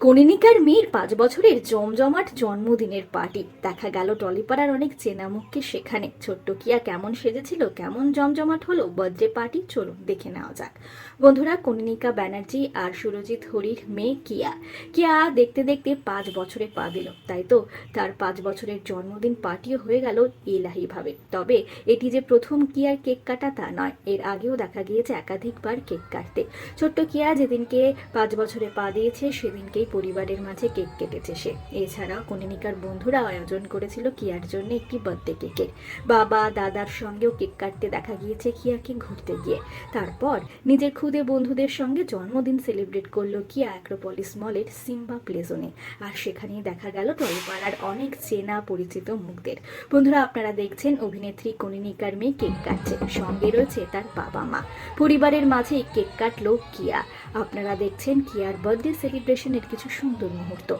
কনিনিকার মেয়ের পাঁচ বছরের জমজমাট জন্মদিনের পার্টি। দেখা গেল টলিপাড়ার অনেক চেনা মুখকে সেখানে। ছোট্ট কিয়া কেমন সেজেছিল, কেমন জমজমাট হলো, বার্থডে পার্টি চলুন দেখে নেওয়া যাক। বন্ধুরা কনিনিকা ব্যানার্জি আর সুরজিৎ হরির মেয়ে কিয়া। কিয়া দেখতে দেখতে পাঁচ বছরে পা দিল, তাই তো? তার পাঁচ বছরের জন্মদিন পার্টিও হয়ে গেল এলাহিভাবে। তবে এটি যে প্রথম কিয়ার কেক কাটা তা নয়, এর আগেও দেখা গিয়েছে একাধিকবার কেক কাটতে। ছোট্ট কিয়া যেদিনকে পাঁচ বছরে পা দিয়েছে, সেদিনকেই পরিবারের মাঝে কেক কেটেছে সে। এছাড়া কনিনিকার বন্ধুরা আয়োজন করেছিল কিয়ার জন্য একটি বার্থডে কেকের বাবা, দাদার সঙ্গেও কেক কাটতে দেখা গিয়েছে কিয়াকে ঘুরতে গিয়ে। তারপর নিজের খুদে বন্ধুদের সঙ্গে জন্মদিন সেলিব্রেট করল কিয়া অ্যাক্রোপলিস মলের সিম্বা প্লেজনে আর সেখানেই দেখা গেল টলিপাড়ার অনেক চেনা পরিচিত মুখদের। বন্ধুরা, আপনারা দেখছেন অভিনেত্রী কনিনিকার মেয়ে কেক কাটছে। সঙ্গে রয়েছে তার বাবা মা। পরিবারের মাঝে কেক কাটলো কিয়া। আপনারা দেখছেন কিয়ার বার্থডে সেলিব্রেশনের কিছু সুন্দর মুহূর্ত।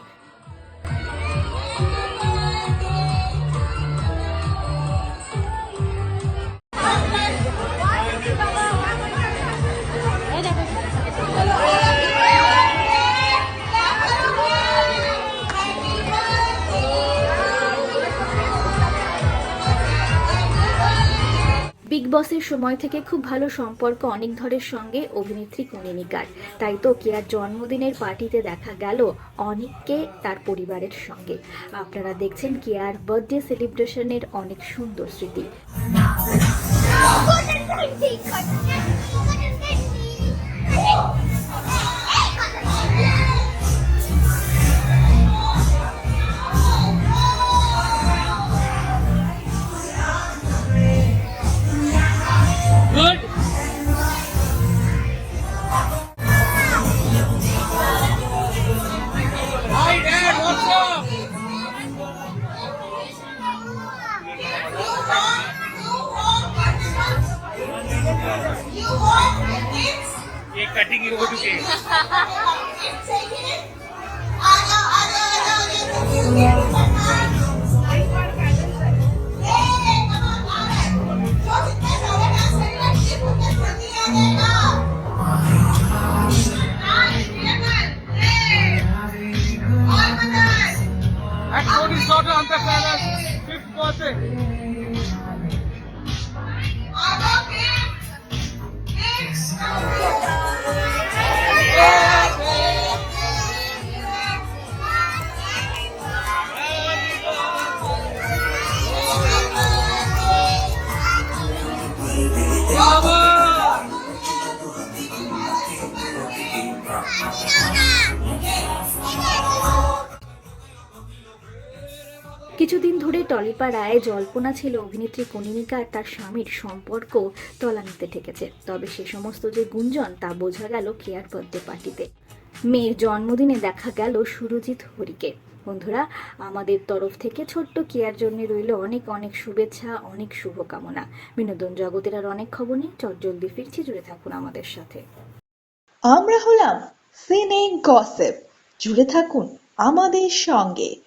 বিগ বসের সময় থেকে খুব ভালো সম্পর্ক অনেক ধরের সঙ্গে অভিনেত্রী কনিনিকার তাই তো কিয়ার জন্মদিনের পার্টিতে দেখা গেল অনেককে তার পরিবারের সঙ্গে। আপনারা দেখছেন কিয়ার বার্থডে সেলিব্রেশনের অনেক সুন্দর স্মৃতি। कटेगी हो चुके And what is daughter on fifth birthday? কিছুদিন ধরে টলিপাড়ায় জল্পনা ছিল অভিনেত্রী কনিনিকা আর তার স্বামীর সম্পর্ক তলানিতে ঠেকেছে। তবে সে সমস্ত যে গুঞ্জন তা বোঝা গেল কেয়ার বার্থডে পার্টিতে। মেয়ের জন্মদিনে দেখা গেল সুরজিৎ হরিকে। বন্ধুরা, আমাদের তরফ থেকে ছোট্ট কেয়ার জন্য রইল অনেক অনেক শুভেচ্ছা, অনেক শুভকামনা। বিনোদন জগতের আর অনেক খবর নিয়ে চটজলদি ফিরছি, জুড়ে থাকুন আমাদের সাথে। আমরা হলাম সিনে গসিপ। জুড়ে থাকুন আমাদের সঙ্গে।